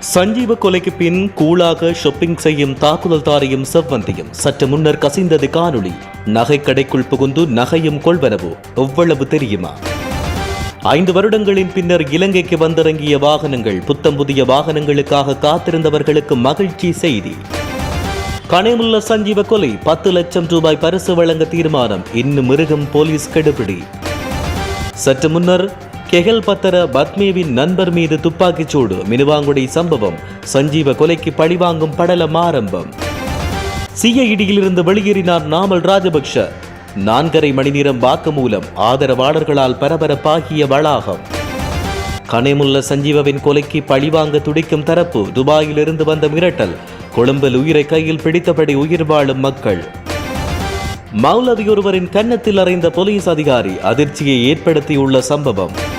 சஞ்சீவ கொலைக்கு பின் கூலாக ஷாப்பிங் செய்யும் தாக்குதல்தாரையும் செவ்வந்தியும் சற்று முன்னர் கசிந்தது காணொளி. நகை கடைக்குள் புகுந்து நகையும் கொள்வனவோ எவ்வளவு தெரியுமா? ஐந்து வருடங்களின் பின்னர் இலங்கைக்கு வந்திறங்கிய வாகனங்கள் புத்தம் புதிய வாகனங்களுக்காக காத்திருந்தவர்களுக்கு மகிழ்ச்சி செய்தி. கனேமுல்ல சஞ்சீவ கொலை பத்து லட்சம் ரூபாய் பரிசு வழங்க தீர்மானம் இன்னும் மிருகம் போலீஸ் கெடுபிடி. சற்று முன்னர் கெகல் பத்தர பத்மேவின் நண்பர் மீது துப்பாக்கிச் சூடு மினுவாங்குடி சம்பவம். சஞ்சீவ கொலைக்கு பழிவாங்கும் படலம் ஆரம்பம். சிஐடியிலிருந்து வெளியேறினார் நாமல் ராஜபக்ஷ. நான்கரை மணி நேரம் வாக்குமூலம் ஆதரவாளர்களால் பரபரப்பாகிய வளாகம். கனேமுல்ல சஞ்சீவவின் கொலைக்கு பழிவாங்க துடிக்கும் தரப்பு துபாயிலிருந்து வந்த மிரட்டல். கொழும்பில் உயிரை கையில் பிடித்தபடி உயிர் வாழும் மக்கள். மௌலவி ஒருவரின் கன்னத்தில் அறைந்த போலீஸ் அதிகாரி அதிர்ச்சியை ஏற்படுத்தியுள்ள சம்பவம்.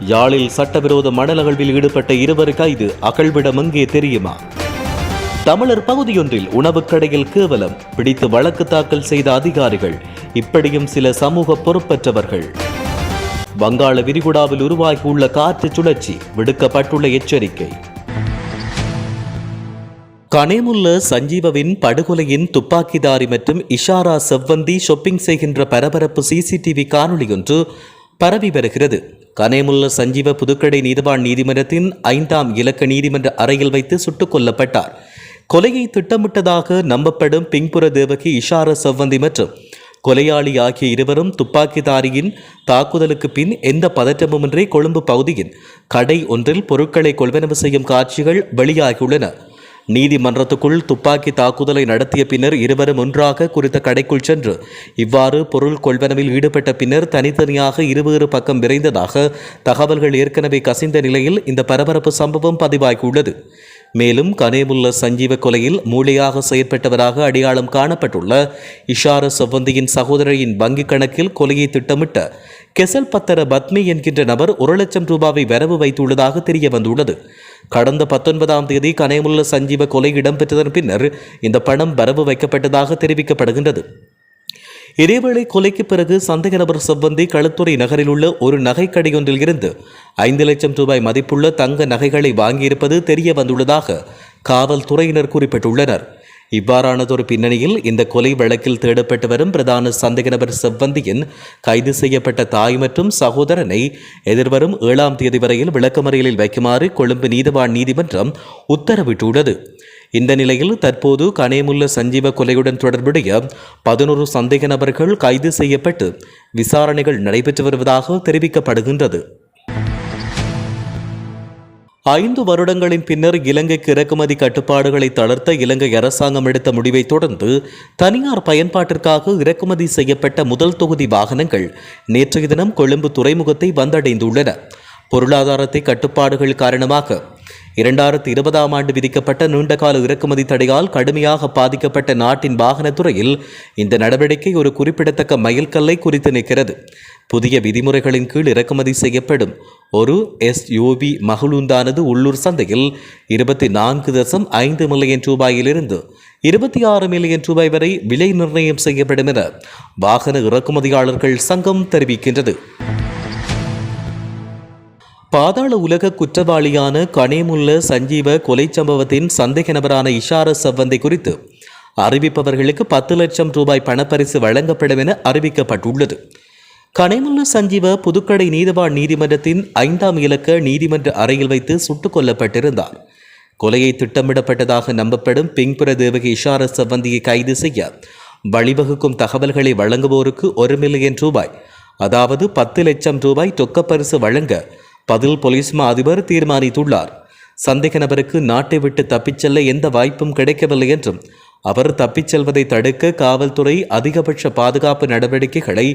யாழில் சட்டவிரோத மணல் அகழ்வில் ஈடுபட்ட இருவர் கைது. அகழ்விடம் எங்கே தெரியுமா? தமிழர் பகுதியொன்றில் உணவுக் கடையில் கேவலம். பிடித்து வழக்கு தாக்கல் செய்த அதிகாரிகள் இப்படியும் சில சமூக பொறுப்பற்றவர்கள். வங்காள விரிகுடாவில் உருவாகியுள்ள காற்று சுழற்சி விடுக்கப்பட்டுள்ள எச்சரிக்கை. கனேமுல்ல சஞ்சீவவின் படுகொலையின் துப்பாக்கிதாரி மற்றும் இஷாரா செவ்வந்தி ஷொப்பிங் செய்கின்ற பரபரப்பு சிசிடிவி காணொளியொன்று பரவி வருகிறது. கனேமுல்ல சஞ்சீவ புதுக்கடை நீதிவான் நீதிமன்றத்தின் ஐந்தாம் இலக்க நீதிமன்ற அறையில் வைத்து சுட்டுக் கொல்லப்பட்டார். கொலையை திட்டமிட்டதாக நம்பப்படும் பிங்புர தேவகி இஷார செவ்வந்தி மற்றும் கொலையாளி ஆகிய இருவரும் துப்பாக்கிதாரியின் தாக்குதலுக்கு பின் எந்த பதற்றமுமின்றி கொழும்பு பகுதியின் கடை ஒன்றில் பொருட்களை கொள்வனவு செய்யும் காட்சிகள் வெளியாகியுள்ளன. நீதிமன்றத்துக்குள் துப்பாக்கி தாக்குதலை நடத்திய பின்னர் இருவரும் ஒன்றாக குறித்த கடைக்குள் சென்று இவ்வாறு பொருள் கொள்வனவில் ஈடுபட்ட பின்னர் தனித்தனியாக இருவேறு பக்கம் விரைந்ததாக தகவல்கள் ஏற்கனவே கசிந்த நிலையில் இந்த பரபரப்பு சம்பவம் பதிவாகியுள்ளது. மேலும் கனேமுல்ல சஞ்சீவ கொலையில் மூளையாக செயற்பட்டவராக அடையாளம் காணப்பட்டுள்ள இஷார செவ்வந்தியின் சகோதரியின் வங்கிக் கணக்கில் கொலையை திட்டமிட்ட கெசல் பத்தர பத்மி என்கின்ற நபர் ஒரு லட்சம் ரூபாவை வரவு வைத்துள்ளதாக தெரிய வந்துள்ளது கடந்த பத்தொன்பதாம் தேதி கனேமுல்ல சஞ்சீவ கொலை இடம்பெற்றதன் பின்னர் இந்த பணம் வரவு வைக்கப்பட்டதாக தெரிவிக்கப்படுகின்றது. இதேவேளை கொலைக்கு பிறகு சந்தேக நபர் செவ்வந்தி களுத்துறை நகரில் உள்ள ஒரு நகைக்கடையொன்றில் இருந்து ஐந்து லட்சம் ரூபாய் மதிப்புள்ள தங்க நகைகளை வாங்கியிருப்பது தெரிய வந்துள்ளதாக காவல்துறையினர் குறிப்பிட்டுள்ளனர். இவ்வாறானதொரு பின்னணியில் இந்த கொலை வழக்கில் தேடப்பட்டு வரும் பிரதான சந்தேக நபர் செவ்வந்தியின் கைது செய்யப்பட்ட தாய் மற்றும் சகோதரனை எதிர்வரும் ஏழாம் தேதி வரையில் விளக்கமறியலில் வைக்குமாறு கொழும்பு நீதிவான் நீதிமன்றம் உத்தரவிட்டுள்ளது. இந்த நிலையில் தற்போது கனேமுல்ல சஞ்சீவ கொலையுடன் தொடர்புடைய பதினோரு சந்தேக நபர்கள் கைது செய்யப்பட்டு விசாரணைகள் நடைபெற்று வருவதாக தெரிவிக்கப்படுகின்றது. ஐந்து வருடங்களின் பின்னர் இலங்கைக்கு இறக்குமதி கட்டுப்பாடுகளை தளர்த்த இலங்கை அரசாங்கம் எடுத்த முடிவை தொடர்ந்து தனியார் பயன்பாட்டிற்காக இறக்குமதி செய்யப்பட்ட முதல் தொகுதி வாகனங்கள் நேற்றைய தினம் கொழும்பு துறைமுகத்தை வந்தடைந்துள்ளன. பொருளாதாரத்தை கட்டுப்பாடுகள் காரணமாக இரண்டாயிரத்தி இருபதாம் ஆண்டு விதிக்கப்பட்ட நீண்டகால இறக்குமதி தடையால் கடுமையாக பாதிக்கப்பட்ட நாட்டின் வாகனத்துறையில் இந்த நடவடிக்கை ஒரு குறிப்பிடத்தக்க மைல்கல்லை குறித்து நிற்கிறது. புதிய விதிமுறைகளின் கீழ் இறக்குமதி செய்யப்படும் ஒரு எஸ்யூவி மகளுந்தானது உள்ளூர் சந்தையில் இருபத்தி நான்கு தசம் ஐந்து மில்லியன் ரூபாயிலிருந்து இருபத்தி ஆறு மில்லியன் ரூபாய் வரை விலை நிர்ணயம் செய்யப்படும் என வாகன இறக்குமதியாளர்கள் சங்கம் தெரிவிக்கின்றது. பாதாள உலக குற்றவாளியான கனேமுல்ல சஞ்சீவ கொலை சம்பவத்தின் சந்தேக நபரான இஷார சவ்வந்தி குறித்து அறிவிப்பவர்களுக்கு பத்து லட்சம் ரூபாய் பணப்பரிசு வழங்கப்படும் என அறிவிக்கப்பட்டுள்ளது. கனேமுல்ல சஞ்சீவ புதுக்கடை நீதிவான் நீதிமன்றத்தின் ஐந்தாம் இலக்க நீதிமன்ற அறையில் வைத்து சுட்டுக் கொல்லப்பட்டிருந்தார். கொலையை திட்டமிடப்பட்டதாக நம்பப்படும் பிங்புர தேவகி இஷார சவ்வந்தியை கைது செய்ய வழிவகுக்கும் தகவல்களை வழங்குவோருக்கு ஒரு மில்லியன் ரூபாய் அதாவது பத்து லட்சம் ரூபாய் ரொக்கப்பரிசு வழங்க பதில் போலீஸ் மா அதிபர் தீர்மானித்துள்ளார். சந்தேக நபருக்கு நாட்டை விட்டு தப்பிச் செல்ல எந்த வாய்ப்பும் கிடைக்கவில்லை என்றும் அவர் தப்பிச் செல்வதை தடுக்க காவல்துறை அதிகபட்ச பாதுகாப்பு நடவடிக்கைகளை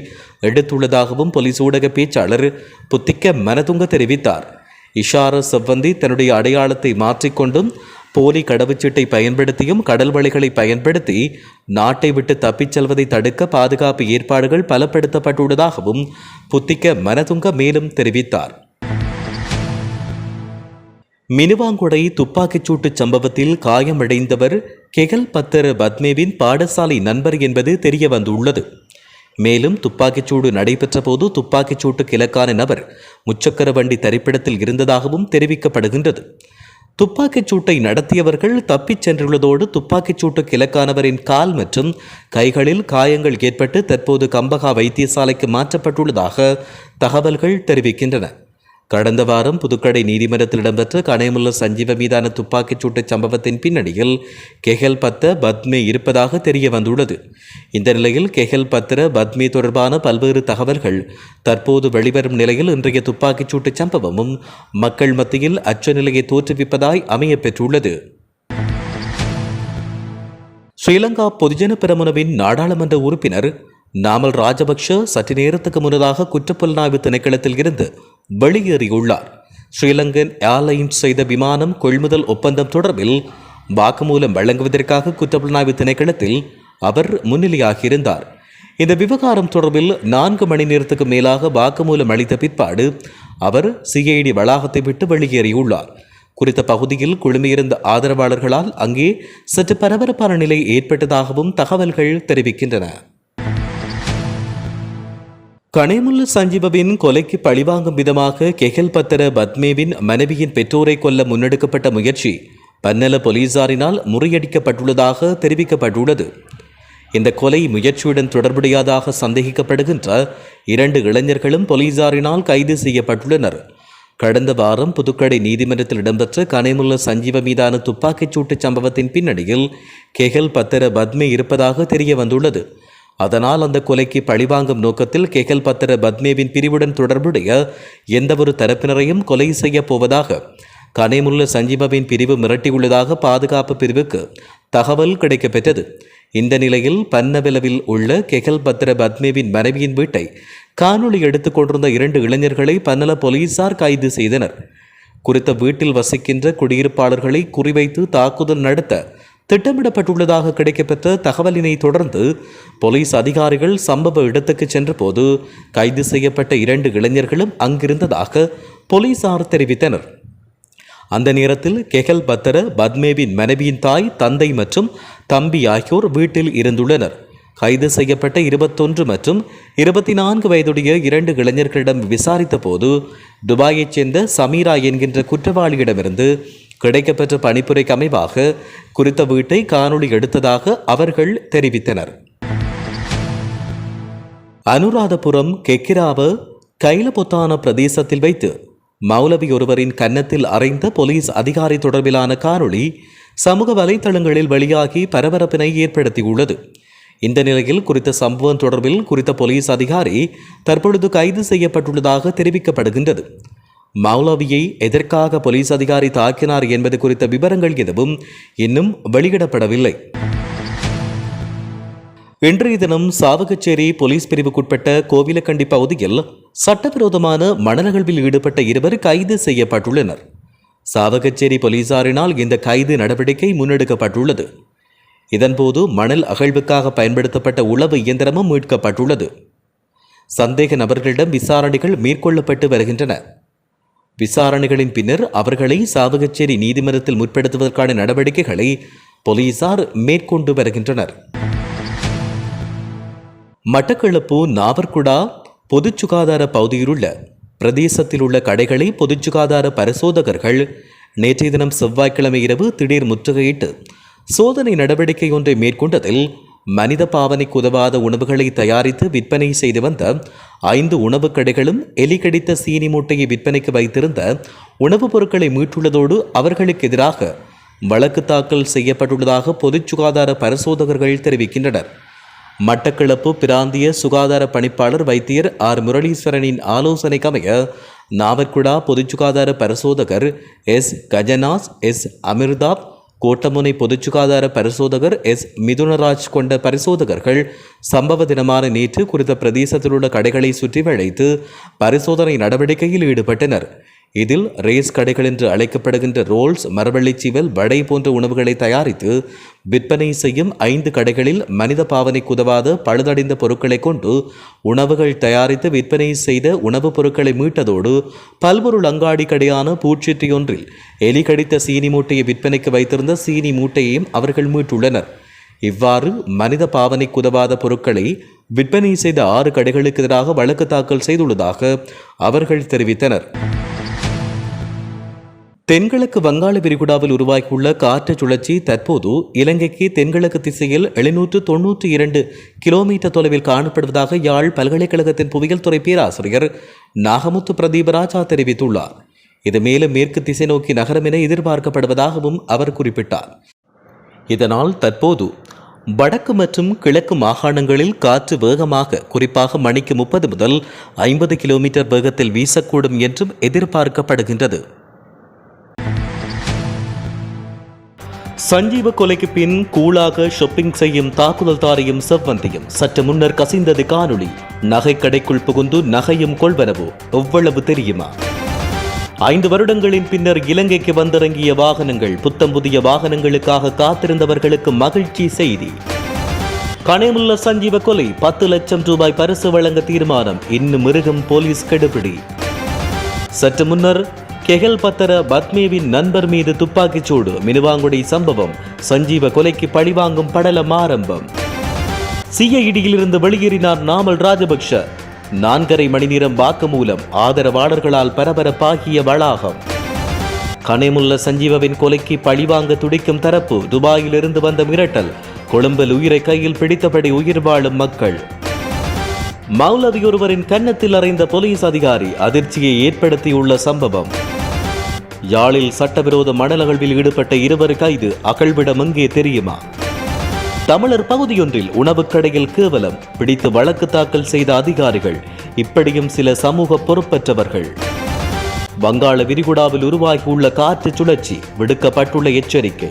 எடுத்துள்ளதாகவும் போலீஸ் ஊடக பேச்சாளர் புத்திக்க மனதுங்க தெரிவித்தார். இஷார செவ்வந்தி தன்னுடைய அடையாளத்தை மாற்றிக்கொண்டும் போலி கடவுச்சீட்டை பயன்படுத்தியும் கடல் வழிகளை பயன்படுத்தி நாட்டை விட்டு தப்பிச் செல்வதை தடுக்க பாதுகாப்பு ஏற்பாடுகள் பலப்படுத்தப்பட்டுள்ளதாகவும் புத்திக்க மனதுங்க மேலும் தெரிவித்தார். மினுவாங்குடை துப்பாக்கிச்சூட்டு சம்பவத்தில் காயமடைந்தவர் கெகல் பத்தர் பத்மேவின் பாடசாலை நண்பர் என்பது தெரிய வந்துள்ளது மேலும் துப்பாக்கிச்சூடு நடைபெற்ற போது துப்பாக்கிச்சூட்டு கிழக்கான நபர் முச்சக்கர வண்டி தரிப்பிடத்தில் இருந்ததாகவும் தெரிவிக்கப்படுகின்றது. துப்பாக்கிச் சூட்டை நடத்தியவர்கள் தப்பிச் சென்றுள்ளதோடு துப்பாக்கிச் கிழக்கானவரின் கால் மற்றும் கைகளில் காயங்கள் ஏற்பட்டு தற்போது கம்பகா வைத்தியசாலைக்கு மாற்றப்பட்டுள்ளதாக தகவல்கள் தெரிவிக்கின்றன. கடந்த வாரம் புதுக்கடை நீதிமன்றத்தில் இடம்பெற்ற கனேமுல்ல சஞ்சீவ மீதான துப்பாக்கிச் சூட்டு சம்பவத்தின் பின்னணியில் கெஹல் பத்த பத்மே இருப்பதாக தெரிய வந்துள்ளது. இந்த நிலையில் கெஹல் பத்திர பத்மே தொடர்பான பல்வேறு தகவல்கள் தற்போது வெளிவரும் நிலையில் இன்றைய துப்பாக்கிச் சூட்டு சம்பவமும் மக்கள் மத்தியில் அச்ச நிலையை தோற்றுவிப்பதாய் அமைய பெற்றுள்ளது. ஸ்ரீலங்கா பொதுஜன பெரமுனவின் நாடாளுமன்ற உறுப்பினர் நாமல் ராஜபக்ஷ சற்று நேரத்துக்கு முன்னதாக குற்றப்புலனாய்வு திணைக்களத்தில் இருந்து வெளியேறியுள்ளார். ஸ்ரீலங்கன் ஏர்லைன்ஸ் செய்த விமானம் கொள்முதல் ஒப்பந்தம் தொடர்பில் வாக்குமூலம் வழங்குவதற்காக குற்றப்புலனாய்வு திணைக்களத்தில் அவர் முன்னிலையாகியிருந்தார். இந்த விவகாரம் தொடர்பில் நான்கு மணி நேரத்துக்கு மேலாக வாக்குமூலம் அளித்த பிற்பாடு அவர் சிஐடி வளாகத்தை விட்டு வெளியேறியுள்ளார். குறித்த பகுதியில் குழுமியிருந்த ஆதரவாளர்களால் அங்கே சற்று பரபரப்பான நிலை ஏற்பட்டதாகவும் தகவல்கள் தெரிவிக்கின்றன. கனேமுல்ல சஞ்சீவவின் கொலைக்கு பழிவாங்கும் விதமாக கெஹல் பத்திர பத்மேவின் மனைவியின் பெற்றோரை கொல்ல முன்னெடுக்கப்பட்ட முயற்சி பன்னல போலீசாரினால் முறியடிக்கப்பட்டுள்ளதாக தெரிவிக்கப்பட்டுள்ளது. இந்த கொலை முயற்சியுடன் தொடர்புடையதாக சந்தேகிக்கப்படுகின்ற இரண்டு இளைஞர்களும் போலீசாரினால் கைது செய்யப்பட்டுள்ளனர். கடந்த வாரம் புதுக்கடை நீதிமன்றத்தில் இடம்பெற்ற கனைமுல்ல சஞ்சீவ மீதான துப்பாக்கிச் சூட்டு சம்பவத்தின் பின்னணியில் கெஹல் பத்திர பத்மே இருப்பதாக தெரிய வந்துள்ளது அதனால் அந்த கொலைக்கு பழிவாங்கும் நோக்கத்தில் கெஹல் பத்திர பத்மேவின் பிரிவுடன் தொடர்புடைய எந்தவொரு தரப்பினரையும் கொலை செய்யப் போவதாக கனைமுல்ல சஞ்சீபவின் பிரிவு மிரட்டியுள்ளதாக பாதுகாப்பு பிரிவுக்கு தகவல் கிடைக்கப்பெற்றது. இந்த நிலையில் பன்னவெலவில் உள்ள கெகல் பத்திர பத்மேவின் மனைவியின் வீட்டை காணொளி எடுத்துக் கொண்டிருந்த இரண்டு இளைஞர்களை பன்னல போலீசார் கைது செய்தனர். குறித்த வீட்டில் வசிக்கின்ற குடியிருப்பாளர்களை குறிவைத்து தாக்குதல் நடத்த திட்டமிடப்பட்டுள்ளதாக கிடைக்கப்பெற்ற தகவலினை தொடர்ந்து போலீஸ் அதிகாரிகள் சம்பவ இடத்துக்கு சென்றபோது கைது செய்யப்பட்ட இரண்டு இளைஞர்களும் அங்கிருந்ததாக போலீசார் தெரிவித்தனர். அந்த நேரத்தில் கெகல் பத்தர பத்மேவின் மனைவியின் தாய் தந்தை மற்றும் தம்பி ஆகியோர் வீட்டில் இருந்துள்ளனர். கைது செய்யப்பட்ட இருபத்தொன்று மற்றும் இருபத்தி நான்கு வயதுடைய இரண்டு இளைஞர்களிடம் விசாரித்த போது துபாயைச் சேர்ந்த சமீரா என்கின்ற குற்றவாளியிடமிருந்து கிடைக்கப்பெற்ற பணிப்புரைக்கு அமைவாக குறித்த வீட்டை காணொளி எடுத்ததாக அவர்கள் தெரிவித்தனர். அனுராதபுரம் கெக்கிராவ கைலபொத்தான பிரதேசத்தில் வைத்து மௌலவி ஒருவரின் கன்னத்தில் அறைந்த போலீஸ் அதிகாரி தொடர்பிலான காணொளி சமூக வலைதளங்களில் வெளியாகி பரபரப்பினை ஏற்படுத்தியுள்ளது. இந்த நிலையில் குறித்த சம்பவம் தொடர்பில் குறித்த போலீஸ் அதிகாரி தற்பொழுது கைது செய்யப்பட்டுள்ளதாக தெரிவிக்கப்படுகின்றது. மௌலவியை எதற்காக போலீஸ் அதிகாரி தாக்கினார் என்பது குறித்த விவரங்கள் எதுவும் இன்னும் வெளியிடப்படவில்லை. இன்றைய தினம் சாவகச்சேரி போலீஸ் பிரிவுக்குட்பட்ட கோவிலக்கண்டி பகுதியில் சட்டவிரோதமான மணநகழ்வில் ஈடுபட்ட இருவர் கைது செய்யப்பட்டுள்ளனர். சாவகச்சேரி போலீசாரினால் இந்த கைது நடவடிக்கை முன்னெடுக்கப்பட்டுள்ளது. இதன்போது மணல் அகழ்வுக்காக பயன்படுத்தப்பட்ட உளவு இயந்திரமும் மீட்கப்பட்டுள்ளது. சந்தேக நபர்களிடம் விசாரணைகள் மேற்கொள்ளப்பட்டு வருகின்றன. விசாரணைகளின் பின்னர் அவர்களை சாவகச்சேரி நீதிமன்றத்தில் முற்படுத்துவதற்கான நடவடிக்கைகளை போலீசார் மேற்கொண்டு வருகின்றனர். மட்டக்களப்பு நாவர்குடா பொது சுகாதார பகுதியிலுள்ள பிரதேசத்தில் உள்ள கடைகளை பொது சுகாதார பரிசோதகர்கள் நேற்றைய தினம் செவ்வாய்க்கிழமை இரவு திடீர் முற்றுகையிட்டு சோதனை நடவடிக்கை ஒன்றை மேற்கொண்டதில் மனித பாவனைக்கு உதவாத உணவுகளை தயாரித்து விற்பனை செய்து வந்த ஐந்து உணவுக் கடைகளும் எலி கடித்த சீனி மூட்டையை விற்பனைக்கு வைத்திருந்த உணவுப் பொருட்களை மீட்டுள்ளதோடு அவர்களுக்கு எதிராக வழக்கு தாக்கல் செய்யப்பட்டுள்ளதாக பொது சுகாதார பரிசோதகர்கள் தெரிவிக்கின்றனர். மட்டக்களப்பு பிராந்திய சுகாதார பணிப்பாளர் வைத்தியர் ஆர். முரளீஸ்வரனின் ஆலோசனைக்கமைய நாவற்குடா பொது சுகாதார பரிசோதகர் எஸ். கஜனாஸ் எஸ். அமிர்தாப் கோட்டமுனை பொதுச்சுகாதார பரிசோதகர் எஸ். மிதுனராஜ் கொண்ட பரிசோதகர்கள் சம்பவ தினமான நேற்று குறித்த பிரதேசத்தில் உள்ள கடைகளை சுற்றி வளைத்து பரிசோதனை நடவடிக்கையில் ஈடுபட்டனர். இதில் ரேஸ் கடைகள் என்று அழைக்கப்படுகின்ற ரோல்ஸ் மரவள்ளிச்சீவல் வடை போன்ற உணவுகளை தயாரித்து விற்பனை செய்யும் ஐந்து கடைகளில் மனித பாவனைக்கு உதவாத பழுதடைந்த பொருட்களை கொண்டு உணவுகள் தயாரித்து விற்பனை செய்த உணவுப் பொருட்களை மீட்டதோடு பல்பொருள் அங்காடி கடையான பூச்சிற்றியொன்றில் எலி கடித்த சீனி மூட்டையை விற்பனைக்கு வைத்திருந்த சீனி மூட்டையையும் அவர்கள் மீட்டுள்ளனர். இவ்வாறு மனித பாவனைக்கு உதவாத பொருட்களை விற்பனை செய்த ஆறு கடைகளுக்கு எதிராக வழக்கு தாக்கல் செய்துள்ளதாக அவர்கள் தெரிவித்தனர். தென்கிழக்கு வங்காள விரிகுடாவில் உருவாகியுள்ள காற்று சுழற்சி தற்போது இலங்கைக்கு தென்கிழக்கு திசையில் எழுநூற்று தொன்னூற்றி இரண்டு கிலோமீட்டர் தொலைவில் காணப்படுவதாக யாழ் பல்கலைக்கழகத்தின் புவியியல் துறை பேராசிரியர் நாகமுத்து பிரதீபராஜா தெரிவித்துள்ளார். இது மேலும் மேற்கு திசை நோக்கி நகரம் என எதிர்பார்க்கப்படுவதாகவும் அவர் குறிப்பிட்டார். இதனால் தற்போது வடக்கு மற்றும் கிழக்கு மாகாணங்களில் காற்று வேகமாக குறிப்பாக மணிக்கு முப்பது முதல் ஐம்பது கிலோமீட்டர் வேகத்தில் வீசக்கூடும் என்றும் எதிர்பார்க்கப்படுகின்றது. சஞ்சீவ கொலைக்கு பின் கூலாக ஷாப்பிங் செய்யும் தாக்குதல்தாரியும் செவ்வந்தியும். சற்று முன்னர் கசிந்தது காணொளி. நகை கடைக்குள் புகுந்து நகையும் கொள்வனவோ? எவ்வளவு தெரியுமா? ஐந்து வருடங்களின் பின்னர் இலங்கைக்கு வந்திறங்கிய வாகனங்கள் புத்தம் புதிய வாகனங்களுக்காக காத்திருந்தவர்களுக்கு மகிழ்ச்சி செய்தி. கனேமுல்ல சஞ்சீவ கொலை பத்து லட்சம் ரூபாய் பரிசு வழங்க தீர்மானம். இன்னும் மிருகம் போலீஸ் கெடுபிடி. சற்று முன்னர் கெகல் பத்தர பத்மேவின் நண்பர் மீது துப்பாக்கிச்சூடு. மினுவாங்குடி சம்பவம். சஞ்சீவ கொலைக்கு பழிவாங்கும் படலம் ஆரம்பம். சிஐடியிலிருந்து வெளியேறினார் நாமல் ராஜபக்ஷ. நான்கரை மணி நேரம் வாக்குமூலம் ஆதரவாளர்களால் பரபரப்பாகிய வளாகம். கனேமுல்ல சஞ்சீவவின் கொலைக்கு பழிவாங்க துடிக்கும் தரப்பு துபாயிலிருந்து வந்த மிரட்டல். கொழும்பில் உயிரை கையில் பிடித்தபடி உயிர் வாழும் மக்கள். மௌலவி ஒருவரின் கன்னத்தில் அறைந்த போலீஸ் அதிகாரி அதிர்ச்சியை ஏற்படுத்தியுள்ள சம்பவம். யாழில் சட்டவிரோத மணல் அகழ்வில் ஈடுபட்ட இருவர் கைது. அகழ்விடம் எங்கே தெரியுமா? தமிழர் பகுதியொன்றில் உணவுக் கடையில் கேவலம். பிடித்து வழக்கு தாக்கல் செய்த அதிகாரிகள். இப்படியும் சில சமூக பொறுப்பற்றவர்கள். வங்காள விரிகுடாவில் உருவாகியுள்ள காற்று சுழற்சி. விடுக்கப்பட்டுள்ள எச்சரிக்கை.